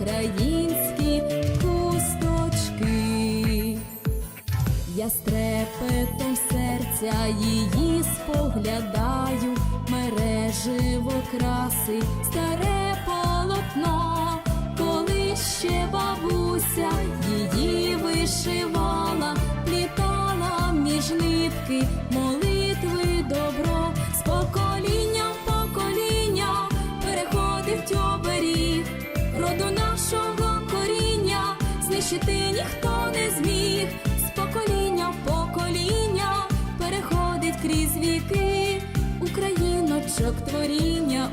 українські кусточки. Я з серця її споглядаю, мереживо краси, старе полотно, коли ще бабуся її вишивала, плітала між нитки, молитви добро, з покоління в покоління переходить оберіг, роду нашого коріння знищити ніхто не зміг, з покоління в покоління переходить крізь віки, Україночок творіння.